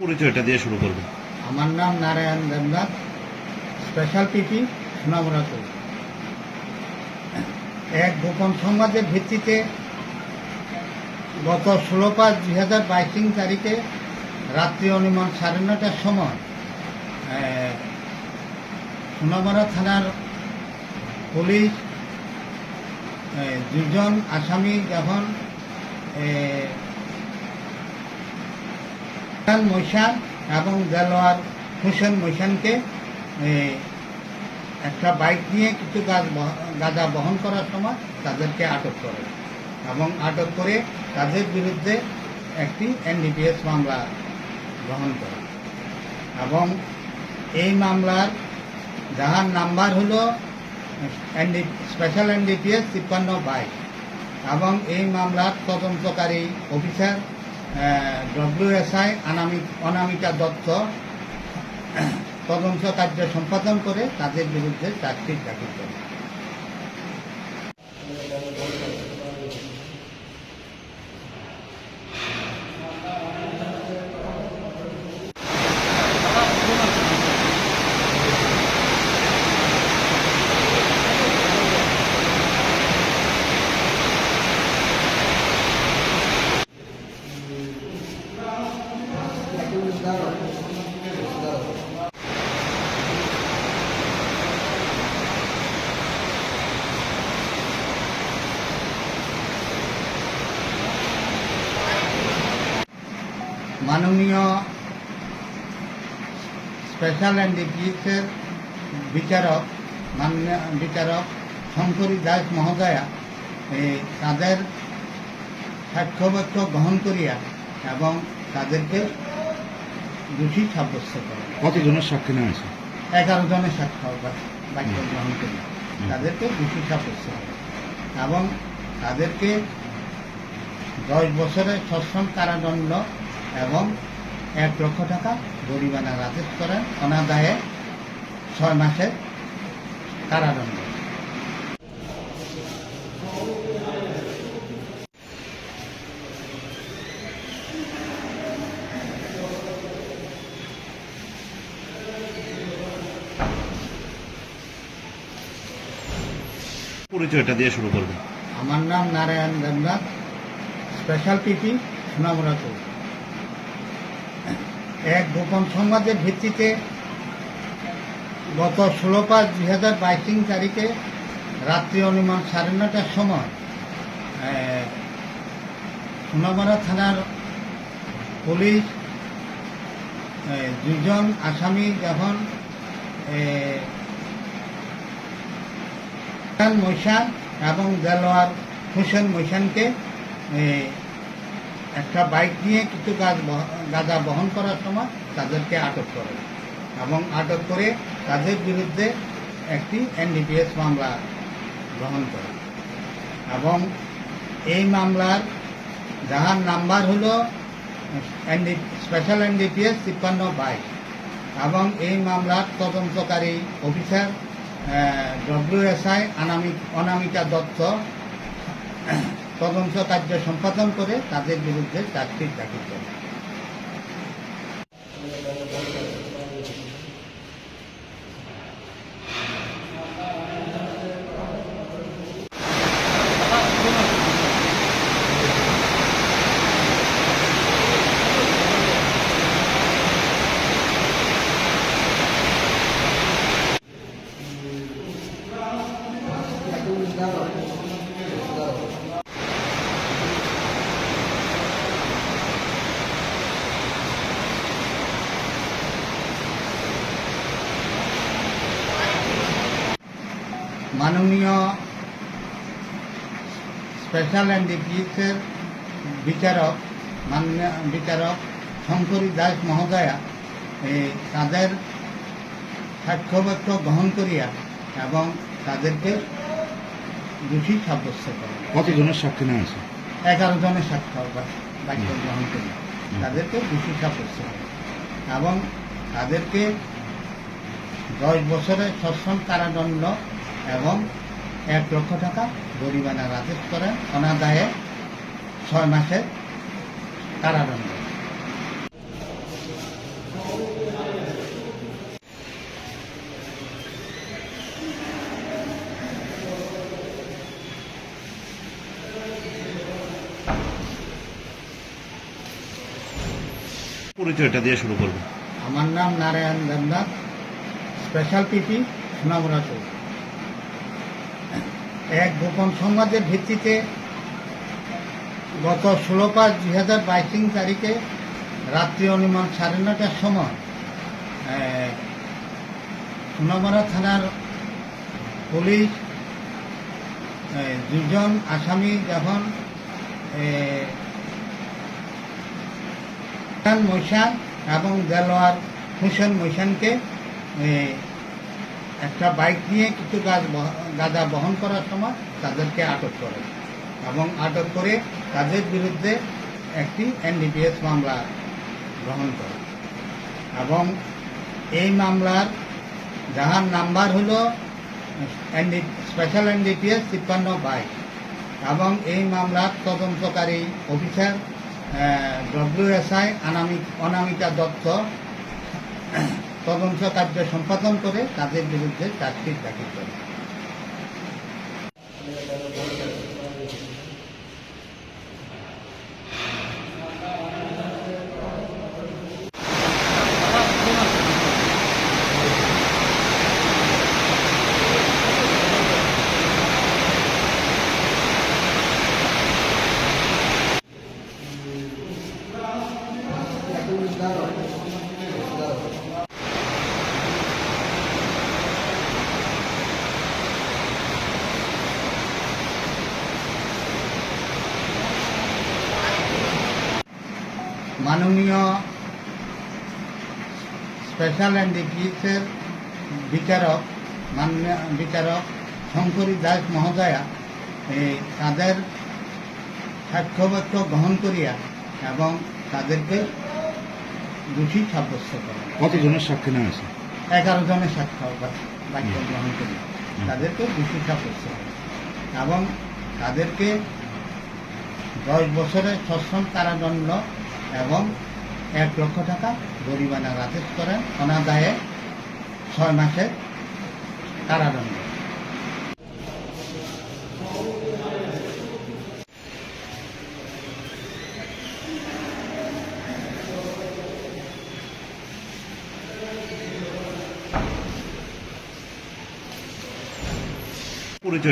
পরিচয়টা দিয়ে শুরু করবেন। আমার নাম নারায়ণ দেবনাথ স্পেশাল পিপি সোনামুড়াতে এক গোপন সংবাদের ভিত্তিতে গত ষোলো পাঁচ দুই হাজার বাইশ তারিখে রাত্রি অনুমান সাড়ে নটার সময় আহ, সোনামুড়া থানার পুলিশ দুজন আসামি যখন হাসান মৈশান এবং দেলোয়ার হোসেন মৈশানকে একটা বাইক নিয়ে কিছু গাছ গাঁজা বহন করার সময় তাদেরকে আটক করে এবং আটক করে তাদের বিরুদ্ধে একটি এনডিপিএস মামলা গ্রহণ করে। এবং এই মামলার যাহার নাম্বার হলো এনডি, স্পেশাল এনডিপিএস তিপ্পান্ন বাইশ এবং এই মামলার তদন্তকারী অফিসার ডব্লিউএসআই অনামিকা দত্ত তদন্ত কার্য সম্পাদন করে তাদের বিরুদ্ধে চার্জশিট দাখিল করে। মাননীয় স্পেশাল অ্যান্ড এনডিপিএসের বিচারক মাননীয় বিচারক শঙ্করী দাস মহোদয়া এই তাদের সাক্ষ্যবাক্য গ্রহণ করিয়া এবং তাদেরকে দোষী সাব্যস্ত করে। কতজনের সাক্ষী নেওয়া হয়েছে? এগারো জনের সাক্ষ্য বাক্য গ্রহণ করি তাদেরকে দোষী সাব্যস্ত করে। এবং তাদেরকে দশ বছরের সশ্রম কারাদণ্ড এবং এক লক্ষ টাকা জরিমানার আদেশ করেন অনাদায়ে ছয় মাসের কারাদণ্ড। পরিচয়টা দিয়ে শুরু করবেন। আমার নাম নারায়ণ দেবনাথ স্পেশাল পিপি সোনামুড়াতে এক গোপন সংবাদের ভিত্তিতে গত ষোলো পাঁচ দুই হাজার বাইশ তিন তারিখে রাত্রি অনুমান সাড়ে নটার সময় আহ, সোনামুড়া থানার পুলিশ দুজন আসামি যখন মৈশান এবং দেলোয়ার হোসেন মৈশানকে একটা বাইক নিয়ে কিছু গাছ গাঁজা বহন করার সময় তাদেরকে আটক করে। এবং আটক করে তাদের বিরুদ্ধে একটি এনডিপিএস মামলা গ্রহণ করে। এবং এই মামলার যাহার নাম্বার হলো এনডি স্পেশাল এনডিপিএস তিপ্পান্ন বাইশ এবং এই মামলার তদন্তকারী অফিসার ডব্লিউএসআই অনামিকা দত্ত তদন্ত কার্য সম্পাদন করে তাদের বিরুদ্ধে চার্জশিট দাখিল করে। মাননীয় স্পেশাল এনডিপিএসের বিচারক মাননীয় বিচারক শঙ্করী দাস মহোদয়া তাদের সাক্ষ্যবাক্য গ্রহণ করিয়া এবং তাদেরকে দোষী সাব্যস্ত করে। কতজনের সাক্ষী নেওয়া হয়েছে? এগারো জনের সাক্ষ্য বাক্য গ্রহণ করি তাদেরকে দোষী সাব্যস্ত করে। এবং তাদেরকে দশ বছরের সশ্রম কারাদণ্ড এবং এক লক্ষ টাকা গরিবানা রাজেশ করেন অনাদায়ে ছয় মাসের কারাদণ্ড। পরিচয়টা দিয়ে শুরু করব। আমার নাম নারায়ণ দেবনাথ স্পেশাল পিপি সোনামুরা চৌধুরী। এক গোপন সংবাদের ভিত্তিতে গত ষোলো পাঁচ দুই হাজার বাইশিং তারিখে রাত্রি অনুমান সাড়ে নটার সময় সোনামুরা থানার পুলিশ দুজন আসামি যখন মৈশান এবং দেলোয়ার হুসেন মৈশানকে একটা বাইক নিয়ে কিছু গাছ গাঁজা বহন করার সময় তাদেরকে আটক করে। এবং আটক করে তাদের বিরুদ্ধে একটি এনডিপিএস মামলা গ্রহণ করে। এবং এই মামলার যাহার নাম্বার হলো স্পেশাল এনডিপিএস তিপ্পান্ন বাইক এবং এই মামলার তদন্তকারী অফিসার ডব্লিউএসআই অনামিকা দত্ত তদন্ত কার্য সম্পাদন করে তাদের বিরুদ্ধে চার্জশিট দাখিল করে। মাননীয় স্পেশাল অ্যান্ড এনডিপিএসের বিচারক মাননীয় বিচারক শঙ্করী দাস মহোদয়া এই তাদের সাক্ষ্যবাক্য গ্রহণ করিয়া এবং তাদেরকে দোষী সাব্যস্ত করেন কতজনের সাক্ষী নেওয়া হয়েছে? এগারো জনের সাক্ষ্য বাক্য গ্রহণ করি তাদেরকে দোষী সাব্যস্ত করে। এবং তাদেরকে দশ বছরের সশ্রম কারাদণ্ড এবং এক লক্ষ টাকা জরিমানার আদেশ করেন অনাদায়ে ছয় মাসের কারাদণ্ড। পরিচয়